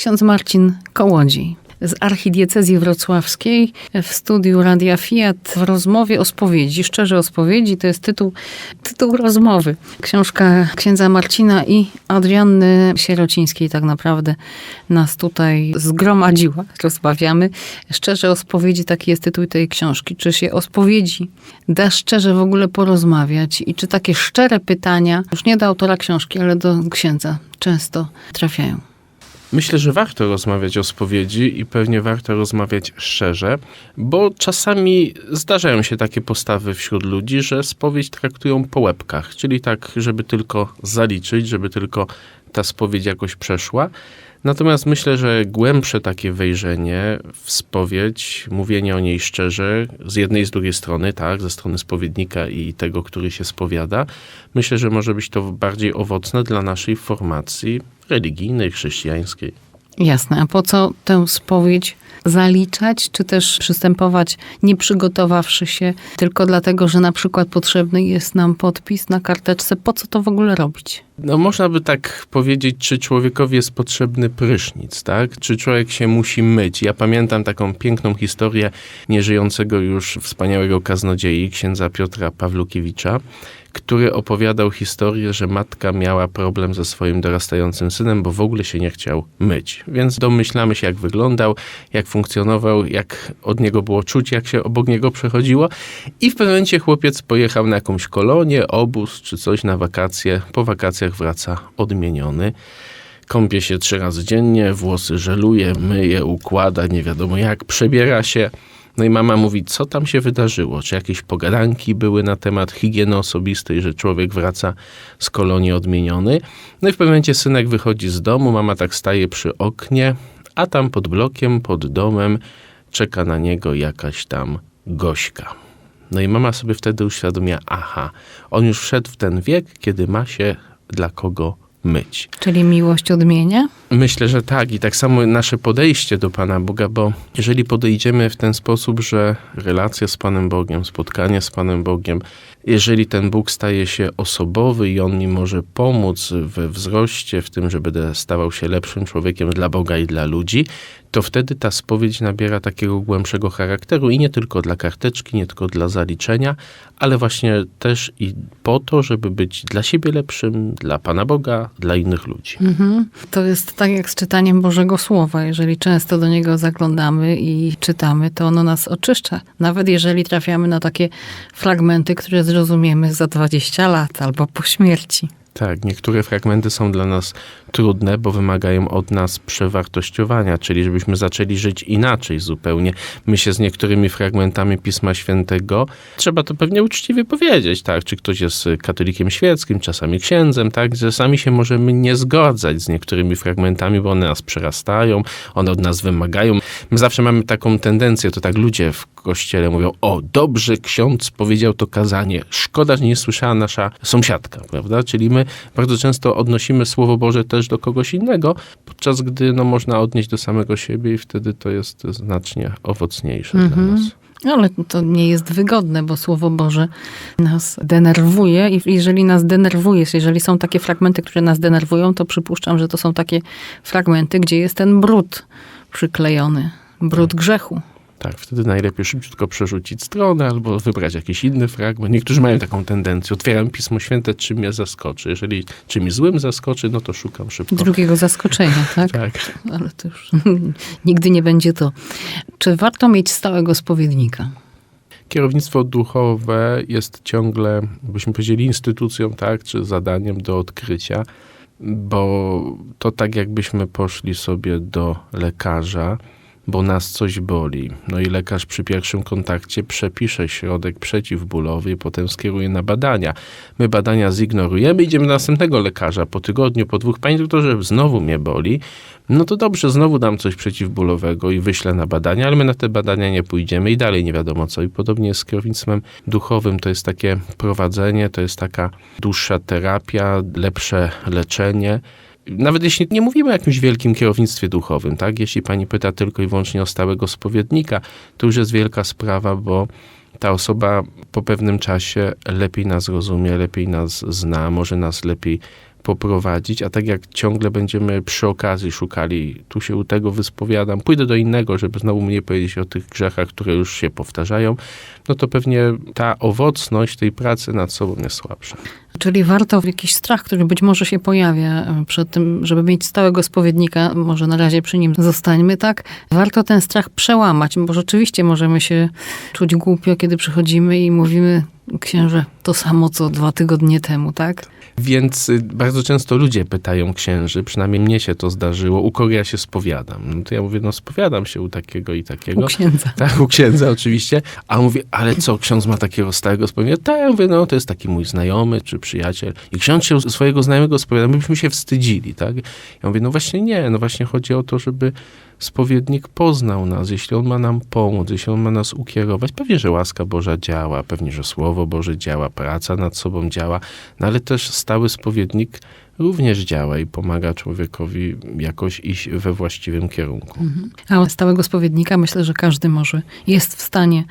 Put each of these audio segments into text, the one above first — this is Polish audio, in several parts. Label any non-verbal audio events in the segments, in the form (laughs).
Ksiądz Marcin Kołodziej z archidiecezji wrocławskiej w studiu Radia Fiat w rozmowie o spowiedzi. Szczerze o spowiedzi to jest tytuł, tytuł rozmowy. Książka księdza Marcina i Adrianny Sierocińskiej tak naprawdę nas tutaj zgromadziła. Rozmawiamy. Szczerze o spowiedzi, taki jest tytuł tej książki. Czy się o spowiedzi da szczerze w ogóle porozmawiać i czy takie szczere pytania, już nie do autora książki, ale do księdza często trafiają? Myślę, że warto rozmawiać o spowiedzi i pewnie warto rozmawiać szczerze, bo czasami zdarzają się takie postawy wśród ludzi, że spowiedź traktują po łebkach, czyli tak, żeby tylko zaliczyć, żeby tylko ta spowiedź jakoś przeszła. Natomiast myślę, że głębsze takie wejrzenie w spowiedź, mówienie o niej szczerze, z jednej i z drugiej strony, tak, ze strony spowiednika i tego, który się spowiada, myślę, że może być to bardziej owocne dla naszej formacji religijnej, chrześcijańskiej. Jasne. A po co tę spowiedź zaliczać, czy też przystępować nie przygotowawszy się tylko dlatego, że na przykład potrzebny jest nam podpis na karteczce? Po co to w ogóle robić? No można by tak powiedzieć, czy człowiekowi jest potrzebny prysznic, tak? Czy człowiek się musi myć? Ja pamiętam taką piękną historię nieżyjącego już wspaniałego kaznodziei, księdza Piotra Pawlukiewicza, który opowiadał historię, że matka miała problem ze swoim dorastającym synem, bo w ogóle się nie chciał myć. Więc domyślamy się, jak wyglądał, jak funkcjonował, jak od niego było czuć, jak się obok niego przechodziło. I w pewnym momencie chłopiec pojechał na jakąś kolonię, obóz czy coś na wakacje. Po wakacjach wraca odmieniony. Kąpie się trzy razy dziennie, włosy żeluje, myje, układa, nie wiadomo jak, przebiera się. No i mama mówi, co tam się wydarzyło? Czy jakieś pogadanki były na temat higieny osobistej, że człowiek wraca z kolonii odmieniony? No i w pewnym momencie synek wychodzi z domu, mama tak staje przy oknie, a tam pod blokiem, pod domem czeka na niego jakaś tam gośka. No i mama sobie wtedy uświadomia, aha, on już wszedł w ten wiek, kiedy ma się dla kogo myć. Czyli miłość odmienia? Myślę, że tak. I tak samo nasze podejście do Pana Boga, bo jeżeli podejdziemy w ten sposób, że relacja z Panem Bogiem, spotkanie z Panem Bogiem, jeżeli ten Bóg staje się osobowy i On mi może pomóc we wzroście, w tym, że będę stawał się lepszym człowiekiem dla Boga i dla ludzi, to wtedy ta spowiedź nabiera takiego głębszego charakteru i nie tylko dla karteczki, nie tylko dla zaliczenia, ale właśnie też i po to, żeby być dla siebie lepszym, dla Pana Boga, dla innych ludzi. Mhm. To jest tak jak z czytaniem Bożego Słowa. Jeżeli często do niego zaglądamy i czytamy, to ono nas oczyszcza. Nawet jeżeli trafiamy na takie fragmenty, które zrozumiemy za 20 lat albo po śmierci. Tak, niektóre fragmenty są dla nas trudne, bo wymagają od nas przewartościowania, czyli żebyśmy zaczęli żyć inaczej zupełnie. My się z niektórymi fragmentami Pisma Świętego, trzeba to pewnie uczciwie powiedzieć, tak, czy ktoś jest katolikiem świeckim, czasami księdzem, tak, czasami się możemy nie zgadzać z niektórymi fragmentami, bo one nas przerastają, one od nas wymagają. My zawsze mamy taką tendencję, to tak ludzie w kościele mówią, o, dobrze ksiądz powiedział to kazanie, szkoda, że nie słyszała nasza sąsiadka, prawda, czyli my bardzo często odnosimy Słowo Boże też do kogoś innego, podczas gdy no, można odnieść do samego siebie i wtedy to jest znacznie owocniejsze dla Mhm. nas. Ale to nie jest wygodne, bo Słowo Boże nas denerwuje i jeżeli nas denerwuje, jeżeli są takie fragmenty, które nas denerwują, to przypuszczam, że to są takie fragmenty, gdzie jest ten brud przyklejony, brud grzechu. Tak, wtedy najlepiej szybciutko przerzucić stronę albo wybrać jakiś inny fragment. Niektórzy mają taką tendencję. Otwieram Pismo Święte, czym mnie zaskoczy. Jeżeli czymś złym zaskoczy, no to szukam szybko. Drugiego zaskoczenia, (laughs) tak? Tak. Ale to już (laughs) nigdy nie będzie to. Czy warto mieć stałego spowiednika? Kierownictwo duchowe jest ciągle, byśmy powiedzieli, instytucją, tak, czy zadaniem do odkrycia, bo to tak jakbyśmy poszli sobie do lekarza, bo nas coś boli. No i lekarz przy pierwszym kontakcie przepisze środek przeciwbólowy i potem skieruje na badania. My badania zignorujemy, idziemy do następnego lekarza po tygodniu, po dwóch. Panie doktorze, znowu mnie boli. No to dobrze, znowu dam coś przeciwbólowego i wyślę na badania, ale my na te badania nie pójdziemy i dalej nie wiadomo co. I podobnie jest z kierownictwem duchowym. To jest takie prowadzenie, to jest taka dłuższa terapia, lepsze leczenie. Nawet jeśli nie mówimy o jakimś wielkim kierownictwie duchowym, tak? Jeśli pani pyta tylko i wyłącznie o stałego spowiednika, to już jest wielka sprawa, bo ta osoba po pewnym czasie lepiej nas rozumie, lepiej nas zna, może nas lepiej poprowadzić, a tak jak ciągle będziemy przy okazji szukali, tu się u tego wyspowiadam, pójdę do innego, żeby znowu mnie powiedzieć o tych grzechach, które już się powtarzają, no to pewnie ta owocność tej pracy nad sobą jest słabsza. Czyli warto jakiś strach, który być może się pojawia e, przed tym, żeby mieć stałego spowiednika, może na razie przy nim zostańmy, tak? Warto ten strach przełamać, bo rzeczywiście możemy się czuć głupio, kiedy przychodzimy i mówimy, księże, to samo co dwa tygodnie temu, tak? Więc y, bardzo często ludzie pytają księży, przynajmniej mnie się to zdarzyło, u kogo ja się spowiadam. No to ja mówię, no spowiadam się u takiego i takiego. U księdza. (laughs) Tak, u księdza oczywiście. A on mówi, ale co, ksiądz ma takiego stałego spowiednika? Tak, ja mówię, no to jest taki mój znajomy czy przyjaciel. I ksiądz się swojego znajomego spowiada, my byśmy się wstydzili, tak? Ja mówię, no właśnie nie, no właśnie chodzi o to, żeby spowiednik poznał nas, jeśli on ma nam pomóc, jeśli on ma nas ukierować. Pewnie, że łaska Boża działa, pewnie, że Słowo Boże działa, praca nad sobą działa, no ale też stały spowiednik również działa i pomaga człowiekowi jakoś iść we właściwym kierunku. A stałego spowiednika myślę, że każdy może, jest w stanie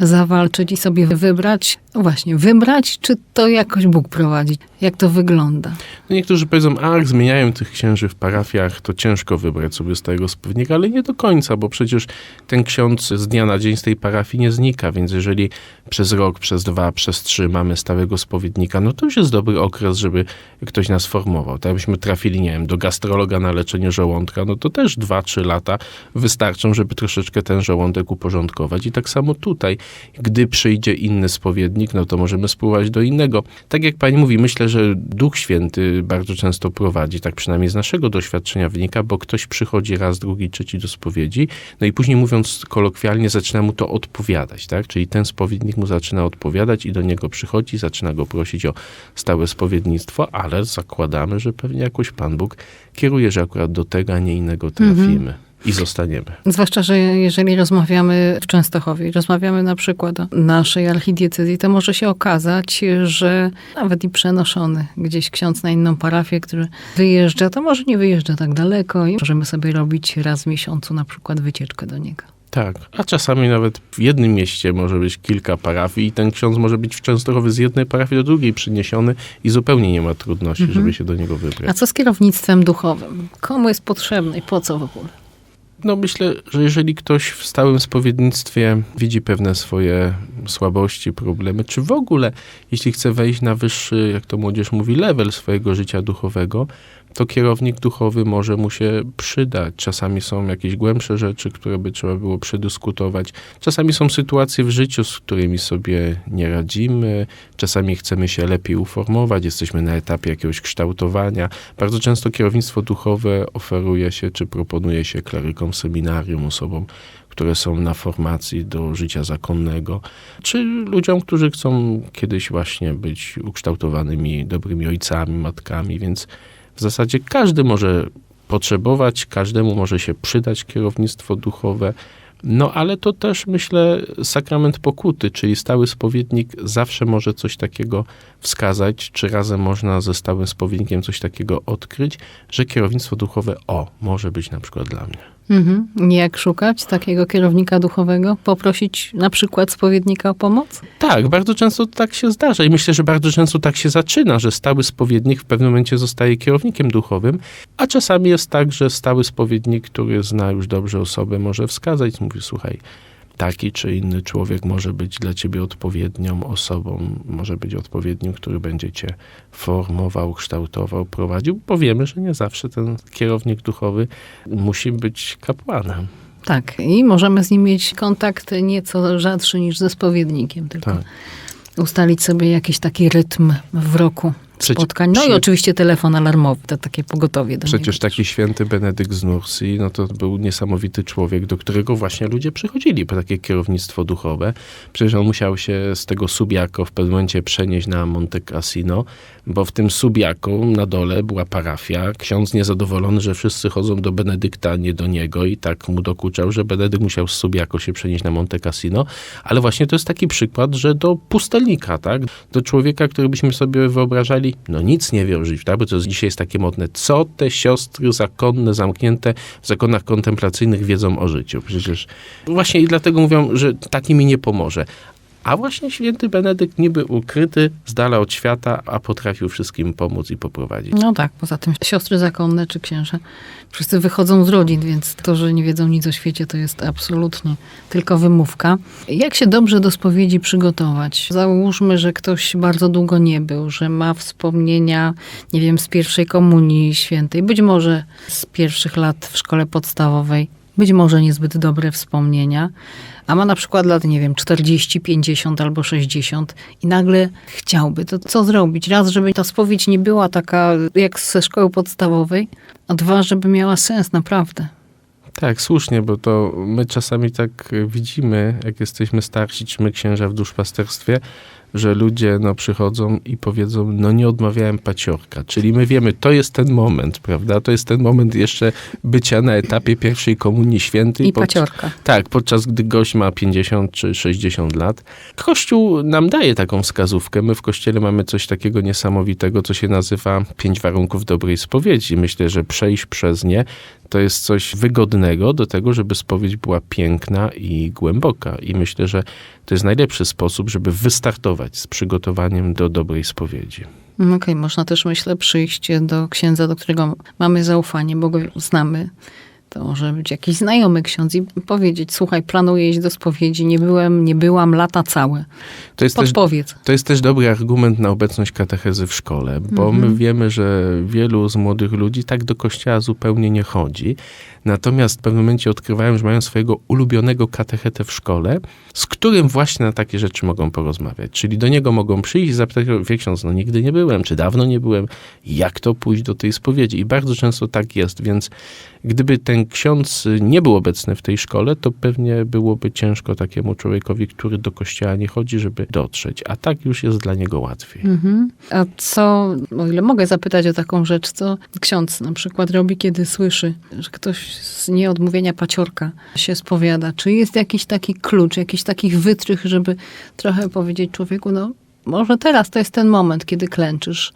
zawalczyć i sobie wybrać, no właśnie, wybrać, czy to jakoś Bóg prowadzi, jak to wygląda. No niektórzy powiedzą, a jak zmieniają tych księży w parafiach, to ciężko wybrać sobie stałego spowiednika, ale nie do końca, bo przecież ten ksiądz z dnia na dzień z tej parafii nie znika, więc jeżeli przez rok, przez dwa, przez trzy mamy stałego spowiednika, no to już jest dobry okres, żeby ktoś nas formował. Tak jakbyśmy trafili, nie wiem, do gastrologa na leczenie żołądka, no to też dwa, trzy lata wystarczą, żeby troszeczkę ten żołądek uporządkować. I tak samo tutaj, gdy przyjdzie inny spowiednik, no to możemy spływać do innego. Tak jak pani mówi, myślę, że Duch Święty bardzo często prowadzi, tak przynajmniej z naszego doświadczenia wynika, bo ktoś przychodzi raz, drugi, trzeci do spowiedzi, no i później mówiąc kolokwialnie, zaczyna mu to odpowiadać, tak? Czyli ten spowiednik mu zaczyna odpowiadać i do niego przychodzi, zaczyna go prosić o stałe spowiednictwo, ale zakładamy, że pewnie jakoś Pan Bóg kieruje, że akurat do tego, a nie innego trafimy. I zostaniemy. Zwłaszcza, że jeżeli rozmawiamy w Częstochowie, rozmawiamy na przykład o naszej archidiecezji, to może się okazać, że nawet i przenoszony gdzieś ksiądz na inną parafię, który wyjeżdża, to może nie wyjeżdża tak daleko i możemy sobie robić raz w miesiącu na przykład wycieczkę do niego. Tak, a czasami nawet w jednym mieście może być kilka parafii i ten ksiądz może być w Częstochowie z jednej parafii do drugiej przyniesiony i zupełnie nie ma trudności, żeby się do niego wybrać. A co z kierownictwem duchowym? Komu jest potrzebne i po co w ogóle? No myślę, że jeżeli ktoś w stałym spowiednictwie widzi pewne swoje słabości, problemy, czy w ogóle, jeśli chce wejść na wyższy, jak to młodzież mówi, level swojego życia duchowego, to kierownik duchowy może mu się przydać. Czasami są jakieś głębsze rzeczy, które by trzeba było przedyskutować. Czasami są sytuacje w życiu, z którymi sobie nie radzimy. Czasami chcemy się lepiej uformować, jesteśmy na etapie jakiegoś kształtowania. Bardzo często kierownictwo duchowe oferuje się, czy proponuje się klerykom seminarium, osobom, które są na formacji do życia zakonnego, czy ludziom, którzy chcą kiedyś właśnie być ukształtowanymi dobrymi ojcami, matkami, więc w zasadzie każdy może potrzebować, każdemu może się przydać kierownictwo duchowe. No ale to też myślę sakrament pokuty, czyli stały spowiednik zawsze może coś takiego wskazać, czy razem można ze stałym spowiednikiem coś takiego odkryć, że kierownictwo duchowe, o, może być na przykład dla mnie. Mhm. Jak szukać takiego kierownika duchowego? Poprosić na przykład spowiednika o pomoc? Tak, bardzo często tak się zdarza i myślę, że bardzo często tak się zaczyna, że stały spowiednik w pewnym momencie zostaje kierownikiem duchowym, a czasami jest tak, że stały spowiednik, który zna już dobrze osobę, może wskazać, mówi, słuchaj, taki czy inny człowiek może być dla ciebie odpowiednią osobą, może być odpowiednim, który będzie cię formował, kształtował, prowadził. Powiemy, że nie zawsze ten kierownik duchowy musi być kapłanem. Tak, i możemy z nim mieć kontakt nieco rzadszy niż ze spowiednikiem, tylko Tak. ustalić sobie jakiś taki rytm w roku spotkań. No i oczywiście telefon alarmowy, to takie pogotowie do Przecież niego. taki święty Benedykt z Nursi, no to był niesamowity człowiek, do którego właśnie ludzie przychodzili po takie kierownictwo duchowe. Przecież on musiał się z tego Subiaco w pewnym momencie przenieść na Monte Cassino, bo w tym Subiaco na dole była parafia. Ksiądz niezadowolony, że wszyscy chodzą do Benedykta, a nie do niego i tak mu dokuczał, że Benedykt musiał z Subiaco się przenieść na Monte Cassino. Ale właśnie to jest taki przykład, że do pustelnika, tak? Do człowieka, który byśmy sobie wyobrażali, no nic nie wie o życiu, tak? Bo to dzisiaj jest takie modne. Co te siostry zakonne, zamknięte w zakonach kontemplacyjnych wiedzą o życiu? Przecież właśnie i dlatego mówią, że taki mi nie pomoże. A właśnie święty Benedykt niby ukryty, z dala od świata, a potrafił wszystkim pomóc i poprowadzić. No tak, poza tym siostry zakonne czy księże, wszyscy wychodzą z rodzin, więc to, że nie wiedzą nic o świecie, to jest absolutnie tylko wymówka. Jak się dobrze do spowiedzi przygotować? Załóżmy, że ktoś bardzo długo nie był, że ma wspomnienia, nie wiem, z pierwszej komunii świętej, być może z pierwszych lat w szkole podstawowej, być może niezbyt dobre wspomnienia, a ma na przykład lat, nie wiem, 40, 50 albo 60 i nagle chciałby, to co zrobić? Raz, żeby ta spowiedź nie była taka jak ze szkoły podstawowej, a dwa, żeby miała sens naprawdę. Tak, słusznie, bo to my czasami tak widzimy, jak jesteśmy starsi, czy my księża w duszpasterstwie, że ludzie no, przychodzą i powiedzą, no nie odmawiałem paciorka. Czyli my wiemy, to jest ten moment, prawda? To jest ten moment jeszcze bycia na etapie pierwszej komunii świętej. I pod- paciorka. Tak, podczas gdy gość ma 50 czy 60 lat. Kościół nam daje taką wskazówkę. My w kościele mamy coś takiego niesamowitego, co się nazywa pięć warunków dobrej spowiedzi. Myślę, że przejść przez nie to jest coś wygodnego do tego, żeby spowiedź była piękna i głęboka. I myślę, że to jest najlepszy sposób, żeby wystartować z przygotowaniem do dobrej spowiedzi. Mm, Okej, można też, myślę, przyjść do księdza, do którego mamy zaufanie, bo go znamy. To może być jakiś znajomy ksiądz i powiedzieć, słuchaj, planuję iść do spowiedzi, nie byłem, nie byłam lata całe. To jest też Podpowiedz. To jest też dobry argument na obecność katechezy w szkole, bo my wiemy, że wielu z młodych ludzi tak do kościoła zupełnie nie chodzi. Natomiast w pewnym momencie odkrywają, że mają swojego ulubionego katechetę w szkole, z którym właśnie na takie rzeczy mogą porozmawiać. Czyli do niego mogą przyjść i zapytać, wie ksiądz, no nigdy nie byłem, czy dawno nie byłem, jak to pójść do tej spowiedzi. I bardzo często tak jest, więc gdyby ten ksiądz nie był obecny w tej szkole, to pewnie byłoby ciężko takiemu człowiekowi, który do kościoła nie chodzi, żeby dotrzeć. A tak już jest dla niego łatwiej. Mhm. A co, o ile mogę zapytać o taką rzecz, co ksiądz na przykład robi, kiedy słyszy, że ktoś z nieodmówienia paciorka się spowiada? Czy jest jakiś taki klucz, jakiś taki wytrych, żeby trochę powiedzieć człowieku, no może teraz to jest ten moment, kiedy klęczysz,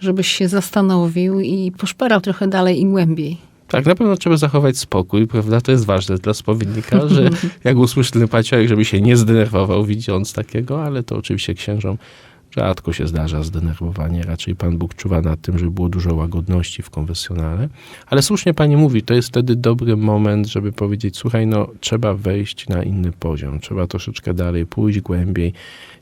żebyś się zastanowił i poszperał trochę dalej i głębiej. Tak, na pewno trzeba zachować spokój, prawda? To jest ważne dla spowiednika, (laughs) że jak usłyszy ten paciorek, żeby się nie zdenerwował widząc takiego, ale to oczywiście księżom rzadko się zdarza zdenerwowanie. Raczej Pan Bóg czuwa nad tym, żeby było dużo łagodności w konfesjonale. Ale słusznie Pani mówi, to jest wtedy dobry moment, żeby powiedzieć, słuchaj, no trzeba wejść na inny poziom, trzeba troszeczkę dalej pójść, głębiej,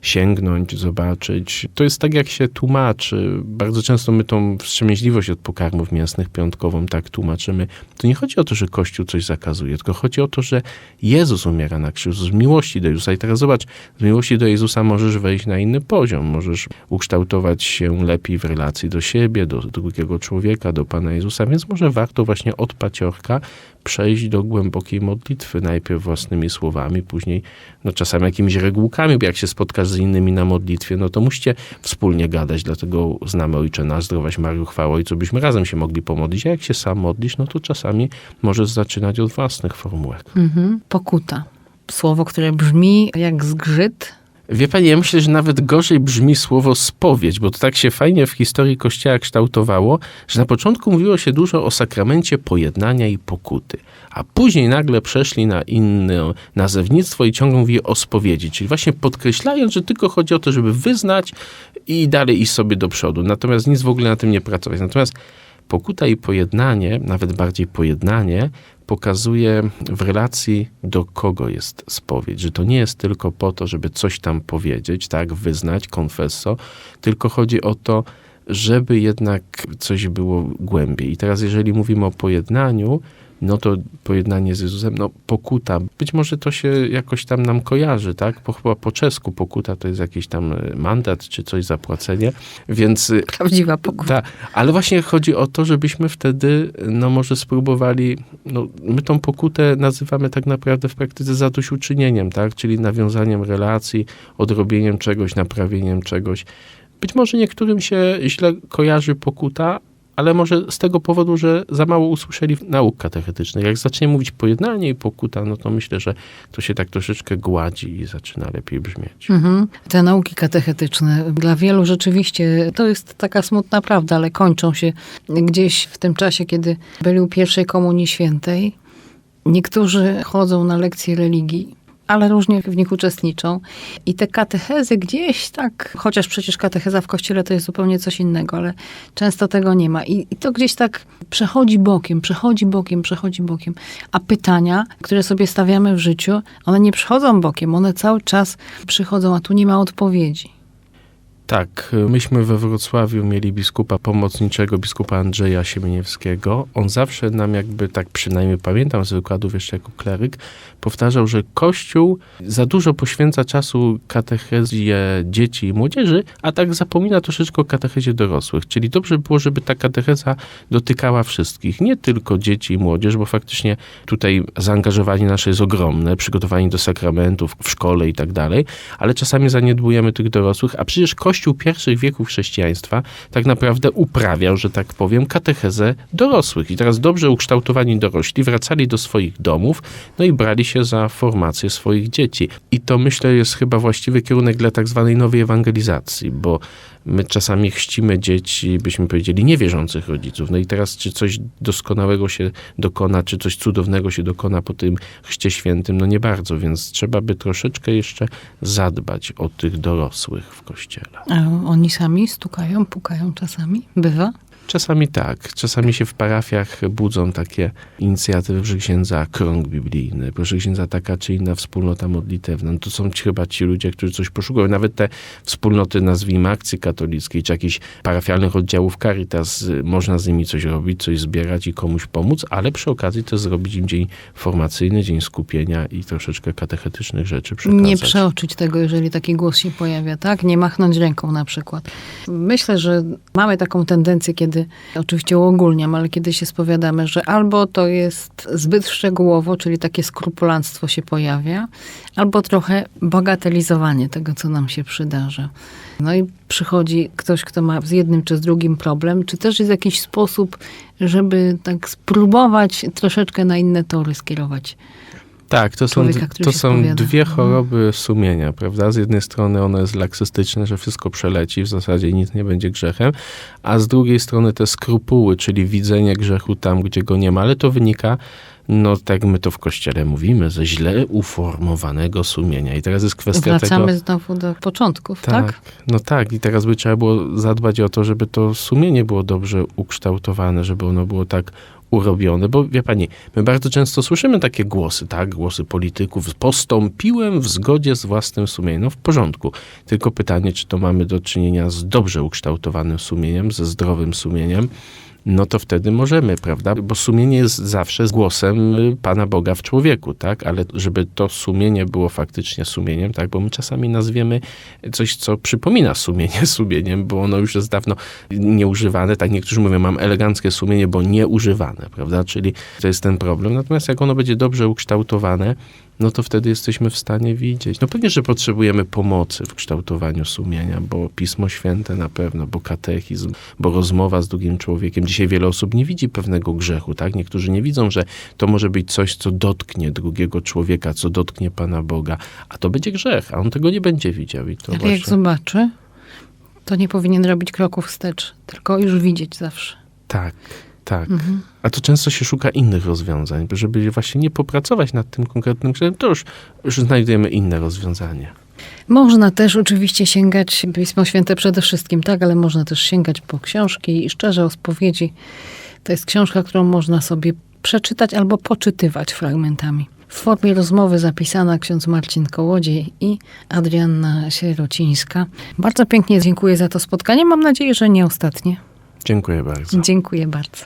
sięgnąć, zobaczyć. To jest tak, jak się tłumaczy. Bardzo często my tą wstrzemięźliwość od pokarmów mięsnych piątkową tak tłumaczymy. To nie chodzi o to, że Kościół coś zakazuje, tylko chodzi o to, że Jezus umiera na krzyżu z miłości do Jezusa. I teraz zobacz, z miłości do Jezusa możesz wejść na inny poziom, możesz ukształtować się lepiej w relacji do siebie, do drugiego człowieka, do Pana Jezusa, więc może warto właśnie od paciorka przejść do głębokiej modlitwy, najpierw własnymi słowami, później no czasami jakimiś regułkami, bo jak się spotkasz z innymi na modlitwie, no to musicie wspólnie gadać, dlatego znamy Ojcze nasz, zdrowaś Mariu, chwała Ojcu, byśmy razem się mogli pomodlić, a jak się sam modlisz, no to czasami możesz zaczynać od własnych formułek. Mhm. Pokuta. Słowo, które brzmi jak zgrzyt, Wie pani, ja myślę, że nawet gorzej brzmi słowo spowiedź, bo to tak się fajnie w historii Kościoła kształtowało, że na początku mówiło się dużo o sakramencie pojednania i pokuty, a później nagle przeszli na inne nazewnictwo i ciągle mówili o spowiedzi, czyli właśnie podkreślając, że tylko chodzi o to, żeby wyznać i dalej iść sobie do przodu, natomiast nic w ogóle na tym nie pracować. Natomiast pokuta i pojednanie, nawet bardziej pojednanie, pokazuje w relacji do kogo jest spowiedź, że to nie jest tylko po to, żeby coś tam powiedzieć, tak, wyznać, confesso, tylko chodzi o to, żeby jednak coś było głębiej. I teraz jeżeli mówimy o pojednaniu, no to pojednanie z Jezusem, no pokuta, być może to się jakoś tam nam kojarzy, tak? Bo chyba po czesku pokuta to jest jakiś tam e, mandat czy coś zapłacenie, więc e, prawdziwa pokuta. tak, ale właśnie chodzi o to, żebyśmy wtedy, no może spróbowali, no my tą pokutę nazywamy tak naprawdę w praktyce zadośćuczynieniem, tak, czyli nawiązaniem relacji, odrobieniem czegoś, naprawieniem czegoś. Być może niektórym się źle kojarzy pokuta, ale może z tego powodu, że za mało usłyszeli nauk katechetycznych. Jak zacznie mówić pojednanie i pokuta, no to myślę, że to się tak troszeczkę gładzi i zaczyna lepiej brzmieć. Mhm. Te nauki katechetyczne dla wielu rzeczywiście to jest taka smutna prawda, ale kończą się gdzieś w tym czasie, kiedy byli u pierwszej komunii świętej. Niektórzy chodzą na lekcje religii, ale różnie w nich uczestniczą. I te katechezy gdzieś tak, chociaż przecież katecheza w kościele to jest zupełnie coś innego, ale często tego nie ma. I, i to gdzieś tak przechodzi bokiem, przechodzi bokiem, przechodzi bokiem. A pytania, które sobie stawiamy w życiu, one nie przychodzą bokiem, one cały czas przychodzą, a tu nie ma odpowiedzi. Tak, myśmy we Wrocławiu mieli biskupa pomocniczego, biskupa Andrzeja Siemieniewskiego. On zawsze nam jakby, tak przynajmniej pamiętam z wykładów jeszcze jako kleryk, powtarzał, że Kościół za dużo poświęca czasu katechezie dzieci i młodzieży, a tak zapomina troszeczkę o katechezie dorosłych. Czyli dobrze by było, żeby ta katecheza dotykała wszystkich, nie tylko dzieci i młodzież, bo faktycznie tutaj zaangażowanie nasze jest ogromne, przygotowanie do sakramentów w szkole i tak dalej, ale czasami zaniedbujemy tych dorosłych, a przecież Kościół pierwszych wieków chrześcijaństwa tak naprawdę uprawiał, że tak powiem, katechezę dorosłych. I teraz dobrze ukształtowani dorośli wracali do swoich domów, no i brali się za formację swoich dzieci. I to myślę jest chyba właściwy kierunek dla tak zwanej nowej ewangelizacji, bo my czasami chrzcimy dzieci, byśmy powiedzieli, niewierzących rodziców. No i teraz, czy coś doskonałego się dokona, czy coś cudownego się dokona po tym chrzcie świętym? No nie bardzo, więc trzeba by troszeczkę jeszcze zadbać o tych dorosłych w kościele. A oni sami stukają, pukają czasami? Bywa? Czasami tak. Czasami się w parafiach budzą takie inicjatywy, proszę księdza, krąg biblijny, proszę księdza, taka czy inna wspólnota modlitewna. No to są chyba ci ludzie, którzy coś poszukują. Nawet te wspólnoty, nazwijmy akcji katolickiej, czy jakichś parafialnych oddziałów Caritas, y, można z nimi coś robić, coś zbierać i komuś pomóc, ale przy okazji też zrobić im dzień formacyjny, dzień skupienia i troszeczkę katechetycznych rzeczy przekazać. Nie przeoczyć tego, jeżeli taki głos się pojawia, tak? Nie machnąć ręką na przykład. Myślę, że mamy taką tendencję, kiedy, oczywiście uogólniam, ale kiedy się spowiadamy, że albo to jest zbyt szczegółowo, czyli takie skrupulanstwo się pojawia, albo trochę bagatelizowanie tego, co nam się przydarza. No i przychodzi ktoś, kto ma z jednym czy z drugim problem, czy też jest jakiś sposób, żeby tak spróbować troszeczkę na inne tory skierować. Tak, to są, człowieka, to są dwie Mhm. choroby sumienia, prawda? Z jednej strony ono jest laksystyczne, że wszystko przeleci, w zasadzie nic nie będzie grzechem, a z drugiej strony te skrupuły, czyli widzenie grzechu tam, gdzie go nie ma, ale to wynika, no tak my to w kościele mówimy, ze źle uformowanego sumienia. I teraz jest kwestia Wracamy tego... znowu do początków, tak? Tak, no tak. I teraz by trzeba było zadbać o to, żeby to sumienie było dobrze ukształtowane, żeby ono było tak urobione, bo wie pani, my bardzo często słyszymy takie głosy, tak, głosy polityków, postąpiłem w zgodzie z własnym sumieniem. No w porządku, tylko pytanie, czy to mamy do czynienia z dobrze ukształtowanym sumieniem, ze zdrowym sumieniem, no to wtedy możemy, prawda? Bo sumienie jest zawsze głosem y, Pana Boga w człowieku, tak? Ale żeby to sumienie było faktycznie sumieniem, tak? Bo my czasami nazwiemy coś, co przypomina sumienie (laughs) sumieniem, bo ono już jest dawno nieużywane. Tak niektórzy mówią, mam eleganckie sumienie, bo nieużywane, prawda? Czyli to jest ten problem. Natomiast jak ono będzie dobrze ukształtowane, no to wtedy jesteśmy w stanie widzieć. No pewnie, że potrzebujemy pomocy w kształtowaniu sumienia, bo Pismo Święte na pewno, bo katechizm, bo rozmowa z drugim człowiekiem. Dzisiaj wiele osób nie widzi pewnego grzechu, tak? Niektórzy nie widzą, że to może być coś, co dotknie drugiego człowieka, co dotknie Pana Boga, a to będzie grzech, a on tego nie będzie widział. I to Ale właśnie... jak zobaczy, to nie powinien robić kroków wstecz, tylko już widzieć zawsze. Tak, tak. Mhm. A to często się szuka innych rozwiązań, żeby właśnie nie popracować nad tym konkretnym grzechem, to już, już znajdujemy inne rozwiązanie. Można też oczywiście sięgać, Pismo Święte przede wszystkim, tak, ale można też sięgać po książki i szczerze o spowiedzi. To jest książka, którą można sobie przeczytać albo poczytywać fragmentami. W formie rozmowy zapisana ksiądz Marcin Kołodziej i Adrianna Sierocińska. Bardzo pięknie dziękuję za to spotkanie. Mam nadzieję, że nie ostatnie. Dziękuję bardzo. Dziękuję bardzo.